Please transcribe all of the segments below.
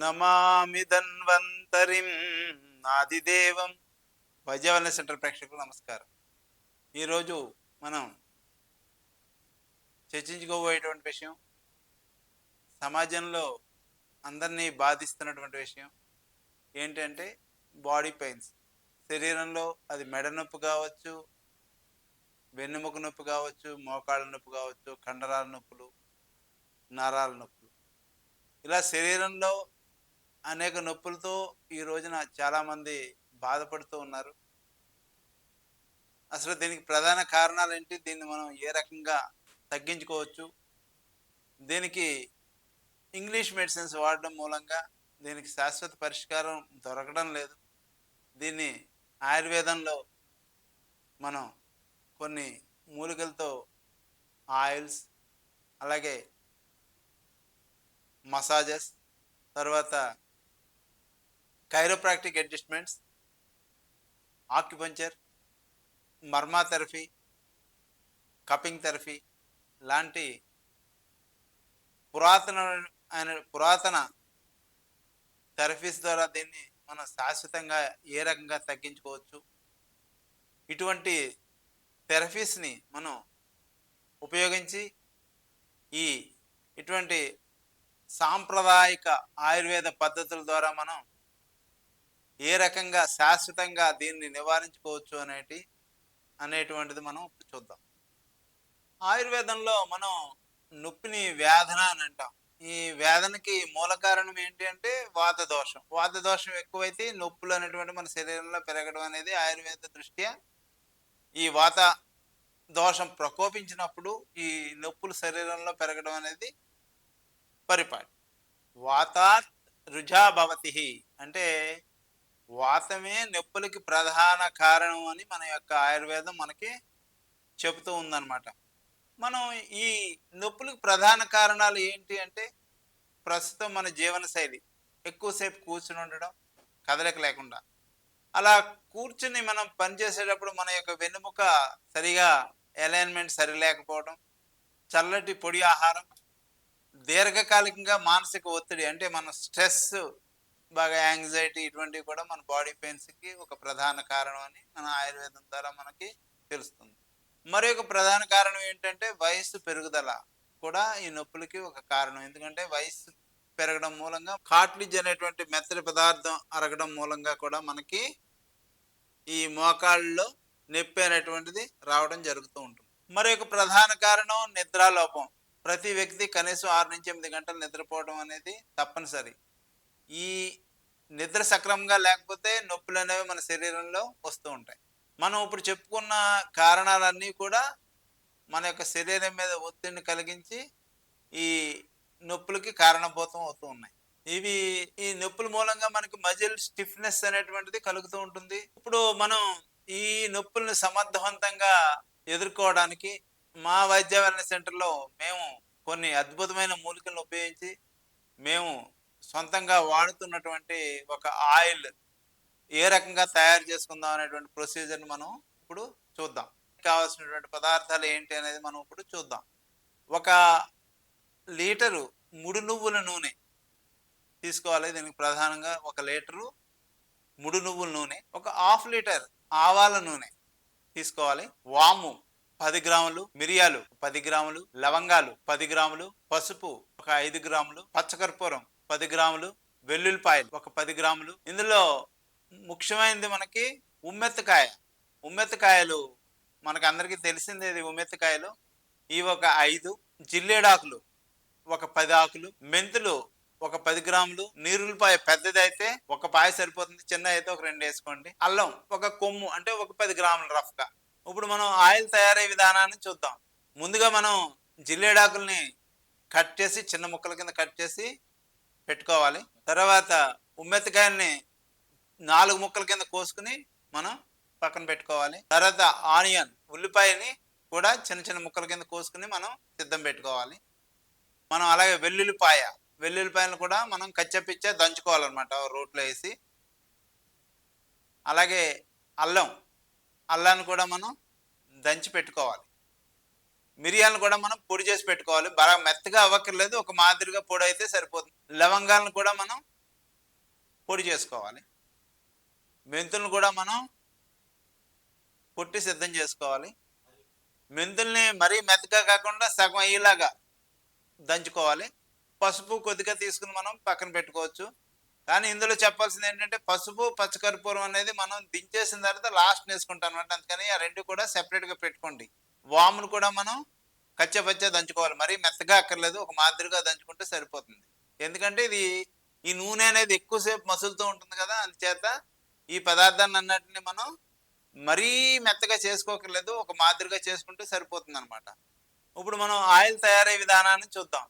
నమామి ధన్వంతరిం ఆదిదేవం వైద్యవల్లి centre ప్రేక్షకులు నమస్కారం. ఈరోజు మనం చర్చించుకోబోయేటువంటి విషయం సమాజంలో అందరినీ బాధిస్తున్నటువంటి విషయం. ఏంటంటే బాడీ పెయిన్స్ శరీరంలో అది మెడ నొప్పి కావచ్చు వెన్నుముక నొప్పి కావచ్చు మోకాళ్ళ నొప్పి కావచ్చు కండరాల నొప్పులు నరాల నొప్పులు. ఇలా శరీరంలో అనేక నొప్పులతో ఈ రోజున చాలామంది బాధపడుతూ ఉన్నారు. అసలు దీనికి ప్రధాన కారణాలు ఏంటి దీన్ని మనం ఏ రకంగా తగ్గించుకోవచ్చు? దీనికి ఇంగ్లీష్ మెడిసిన్స్ వాడడం మూలంగా దీనికి శాశ్వత పరిష్కారం దొరకడం లేదు. దీన్ని ఆయుర్వేదంలో మనం కొన్ని మూలికలతో ఆయిల్స్ అలాగే మసాజెస్ తర్వాత chiropractic adjustments acupuncture marma therapy cupping therapy లాంటి పురాతన అయిన పురాతన థెరపీస్ ద్వారా దీన్ని మనం శాశ్వతంగా ఏ రకంగా తగ్గించుకోవచ్చు. ఇటువంటి థెరపీస్ని మనం ఉపయోగించి ఈ ఇటువంటి సాంప్రదాయిక ఆయుర్వేద పద్ధతుల ద్వారా మనం ఏ రకంగా శాశ్వతంగా దీన్ని నివారించుకోవచ్చు అనేటి అనేటువంటిది మనం ఇప్పుడు చూద్దాం. ఆయుర్వేదంలో మనం నొప్పిని వేదన అని అంటాం. ఈ వేదనకి మూల కారణం ఏంటి అంటే వాత దోషం. వాత దోషం ఎక్కువైతే నొప్పులు అనేటువంటి మన శరీరంలో పెరగడం అనేది ఆయుర్వేద దృష్ట్యా ఈ వాత దోషం ప్రకోపించినప్పుడు ఈ నొప్పులు శరీరంలో పెరగడం అనేది పరిపాటి. వాతాత్ రుజా భవతి అంటే వాతమే నొప్పులకి ప్రధాన కారణం అని మన యొక్క ఆయుర్వేదం మనకి చెబుతూ ఉందన్నమాట. మనం ఈ నొప్పులకు ప్రధాన కారణాలు ఏంటి అంటే ప్రస్తుతం మన జీవన శైలి ఎక్కువసేపు కూర్చుని ఉండడం కదలిక లేకుండా. అలా కూర్చుని మనం పనిచేసేటప్పుడు మన యొక్క వెన్నుముక సరిగా అలైన్మెంట్ సరి లేకపోవడం చల్లటి పొడి ఆహారం దీర్ఘకాలికంగా మానసిక ఒత్తిడి అంటే మన స్ట్రెస్ బాగా యాంగ్జైటీ ఇటువంటివి కూడా మన బాడీ పెయిన్స్కి ఒక ప్రధాన కారణం అని మన ఆయుర్వేదం ద్వారా మనకి తెలుస్తుంది. మరి ఒక ప్రధాన కారణం ఏంటంటే వయస్సు పెరుగుదల కూడా ఈ నొప్పులకి ఒక కారణం. ఎందుకంటే వయస్సు పెరగడం మూలంగా కాట్లిజ్ అనేటువంటి మెత్తటి పదార్థం అరగడం మూలంగా కూడా మనకి ఈ మోకాళ్ళలో నొప్పి అనేటువంటిది రావడం జరుగుతూ ఉంటుంది. మరి ఒక ప్రధాన కారణం నిద్రాలోపం. ప్రతి వ్యక్తి కనీసం ఆరు నుంచి ఎనిమిది గంటలు నిద్రపోవడం అనేది తప్పనిసరి. ఈ నిద్ర సక్రమంగా లేకపోతే నొప్పులు అనేవి మన శరీరంలో వస్తూ ఉంటాయి. మనం ఇప్పుడు చెప్పుకున్న కారణాలన్నీ కూడా మన యొక్క శరీరం మీద ఒత్తిడిని కలిగించి ఈ నొప్పులకి కారణభూతం అవుతూ ఉన్నాయి. ఇవి ఈ నొప్పుల మూలంగా మనకి మజిల్ స్టిఫ్నెస్ అనేటువంటిది కలుగుతూ ఉంటుంది. ఇప్పుడు మనం ఈ నొప్పుల్ని సమర్థవంతంగా ఎదుర్కోవడానికి మా వైద్య వెల్నెస్ సెంటర్లో మేము కొన్ని అద్భుతమైన మూలికలను ఉపయోగించి మేము సొంతంగా వాడుతున్నటువంటి ఒక ఆయిల్ ఏ రకంగా తయారు చేసుకుందాం అనేటువంటి ప్రొసీజర్ని మనం ఇప్పుడు చూద్దాం. కావాల్సినటువంటి పదార్థాలు ఏంటి అనేది మనం ఇప్పుడు చూద్దాం. ఒక లీటరు ముడి నువ్వుల నూనె తీసుకోవాలి. దీనికి ప్రధానంగా ఒక లీటరు ముడి నువ్వుల నూనె ఒక హాఫ్ లీటర్ ఆవాల నూనె తీసుకోవాలి. వాము పది గ్రాములు మిరియాలు పది గ్రాములు లవంగాలు పది గ్రాములు పసుపు ఒక ఐదు గ్రాములు పచ్చకర్పూరం పది గ్రాములు వెల్లుల్లిపాయలు ఒక పది గ్రాములు. ఇందులో ముఖ్యమైనది మనకి ఉమ్మెత్తకాయ. ఉమ్మెత్తకాయలు మనకు అందరికీ తెలిసిందే ఇది ఉమ్మెత్తకాయలు. ఇవి ఒక ఐదు జిల్లేడాకులు ఒక పది ఆకులు. మెంతులు ఒక పది గ్రాములు. నీరులపాయ పెద్దది అయితే ఒక పాయ సరిపోతుంది. చిన్న అయితే ఒక రెండు వేసుకోండి. అల్లం ఒక కొమ్ము అంటే ఒక పది గ్రాములు రఫ్గా. ఇప్పుడు మనం ఆయిల్ తయారయ్యే విధానాన్ని చూద్దాం. ముందుగా మనం జిల్లేడాకుల్ని కట్ చేసి చిన్న ముక్కల కింద కట్ చేసి పెట్టుకోవాలి. తర్వాత ఉమ్మెత్తకాయల్ని నాలుగు ముక్కల కింద కోసుకుని మనం పక్కన పెట్టుకోవాలి. తర్వాత ఆనియన్ ఉల్లిపాయని కూడా చిన్న చిన్న ముక్కల కింద కోసుకుని మనం సిద్ధం పెట్టుకోవాలి. మనం అలాగే వెల్లుల్లిపాయ వెల్లుల్లిపాయలను కూడా మనం కచ్చపిచ్చే దంచుకోవాలన్నమాట రోట్లో వేసి. అలాగే అల్లం అల్లాన్ని కూడా మనం దంచి పెట్టుకోవాలి. మిరియాలను కూడా మనం పొడి చేసి పెట్టుకోవాలి. బాగా మెత్తగా అవ్వక్కర్లేదు. ఒక మాదిరిగా పొడి అయితే సరిపోతుంది. లవంగాలను కూడా మనం పొడి చేసుకోవాలి. మెంతులను కూడా మనం పుట్టి సిద్ధం చేసుకోవాలి. మెంతుల్ని మరీ మెత్తగా కాకుండా సగం అయ్యేలాగా దంచుకోవాలి. పసుపు కొద్దిగా తీసుకుని మనం పక్కన పెట్టుకోవచ్చు. కానీ ఇందులో చెప్పాల్సింది ఏంటంటే పసుపు పచ్చకర్పూరం అనేది మనం దించేసిన తర్వాత లాస్ట్ వేసుకుంటాం అనమాట అందుకని ఆ రెండు కూడా సెపరేట్గా పెట్టుకోండి. వామును కూడా మనం కచ్చపచ్చ దంచుకోవాలి. మరీ మెత్తగా అక్కర్లేదు ఒక మాదిరిగా దంచుకుంటే సరిపోతుంది. ఎందుకంటే ఇది ఈ నూనె అనేది ఎక్కువసేపు మసులుతూ ఉంటుంది కదా అందుచేత ఈ పదార్థాన్ని అన్నిటిని మనం మరీ మెత్తగా చేసుకోకర్లేదు ఒక మాదిరిగా చేసుకుంటే సరిపోతుంది అనమాట ఇప్పుడు మనం ఆయిల్ తయారయ్యే విధానాన్ని చూద్దాం.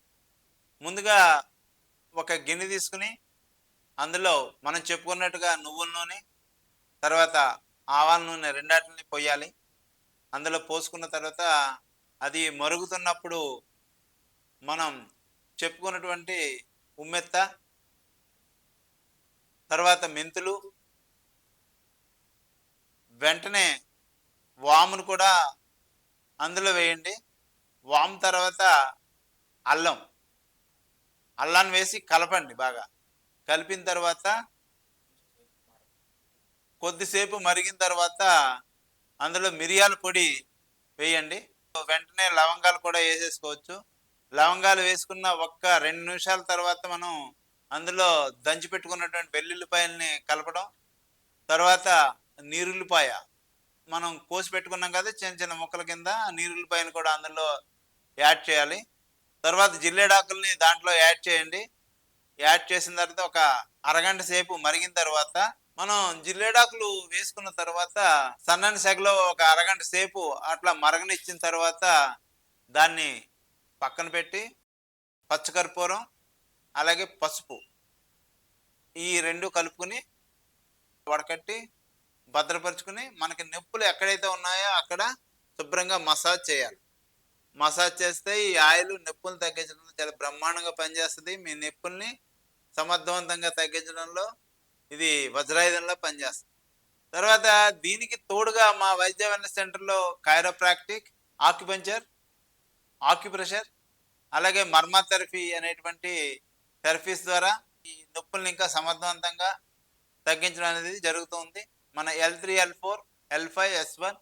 ముందుగా ఒక గిన్నె తీసుకుని అందులో మనం చెప్పుకున్నట్టుగా నువ్వుల నూనె తర్వాత ఆవాల నూనె రెండాటిని పొయ్యాలి. అందులో పోసుకున్న తర్వాత అది మరుగుతున్నప్పుడు మనం చెప్పుకున్నటువంటి ఉమ్మెత్త తర్వాత మెంతులు వెంటనే వామును కూడా అందులో వేయండి. వాము తర్వాత అల్లం. అల్లాన్ని వేసి కలపండి బాగా. కలిపిన తర్వాత కొద్దిసేపు మరిగిన తర్వాత అందులో మిరియాల పొడి వేయండి. వెంటనే లవంగాలు కూడా వేసేసుకోవచ్చు. లవంగాలు వేసుకున్న ఒక్క రెండు నిమిషాల తర్వాత మనం అందులో దంచి పెట్టుకున్నటువంటి వెల్లుల్లిపాయల్ని కలపడం. తర్వాత నీరుల్లిపాయ మనం కోసి పెట్టుకున్నాం కదా చిన్న చిన్న ముక్కల కింద ఆ కూడా అందులో యాడ్ చేయాలి. తర్వాత జిల్లేడాకుల్ని దాంట్లో యాడ్ చేయండి. యాడ్ చేసిన తర్వాత ఒక అరగంట సేపు మరిగిన తర్వాత మనం జిల్లేడాకులు వేసుకున్న తర్వాత సన్నని సెగలో ఒక అరగంట సేపు అట్లా మరగనిచ్చిన తర్వాత దాన్ని పక్కన పెట్టి పచ్చకర్పూరం అలాగే పసుపు ఈ రెండు కలుపుకొని వడకట్టి భద్రపరుచుకుని మనకి నొప్పులు ఎక్కడైతే ఉన్నాయో అక్కడ శుభ్రంగా మసాజ్ చేయాలి. మసాజ్ చేస్తే ఈ ఆయిల్ నొప్పులు తగ్గించడం చాలా బ్రహ్మాండంగా పనిచేస్తుంది. మీ నొప్పుల్ని సమర్థవంతంగా తగ్గించడంలో ఇది వజ్రాయుధంలో పనిచేస్తుంది. తర్వాత దీనికి తోడుగా మా వైద్య వెల్నెస్ సెంటర్లో కైరోప్రాక్టిక్ ఆక్యుపంచర్ ఆక్యుప్రెషర్ అలాగే మర్మా థెరపీ అనేటువంటి థెరపీస్ ద్వారా ఈ నొప్పుల్ని ఇంకా సమర్థవంతంగా తగ్గించడం అనేది జరుగుతుంది మన L three L four L five S one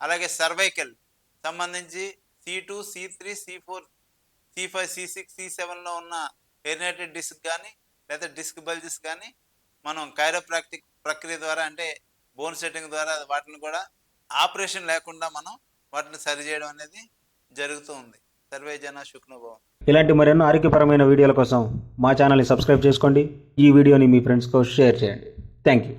అలాగే సర్వైకల్ సంబంధించి C two C three C four C five C six C సెవెన్లో ఉన్న ఎరినేటెడ్ డిస్క్ కానీ లేదా డిస్క్ బల్జెస్ కానీ మనం కైరోప్రాక్టిక్ ప్రక్రియ ద్వారా అంటే బోన్ సెట్టింగ్ ద్వారా వాటిని కూడా ఆపరేషన్ లేకుండా మనం వాటిని సరి చేయడం అనేది జరుగుతూ ఉంది. సర్వే జన శుక్నభవం ఇలాంటి మరెన్నో ఆరోగ్యపరమైన వీడియోల కోసం మా ఛానల్ని సబ్స్క్రైబ్ చేసుకోండి. ఈ వీడియోని మీ ఫ్రెండ్స్తో షేర్ చేయండి. Thank you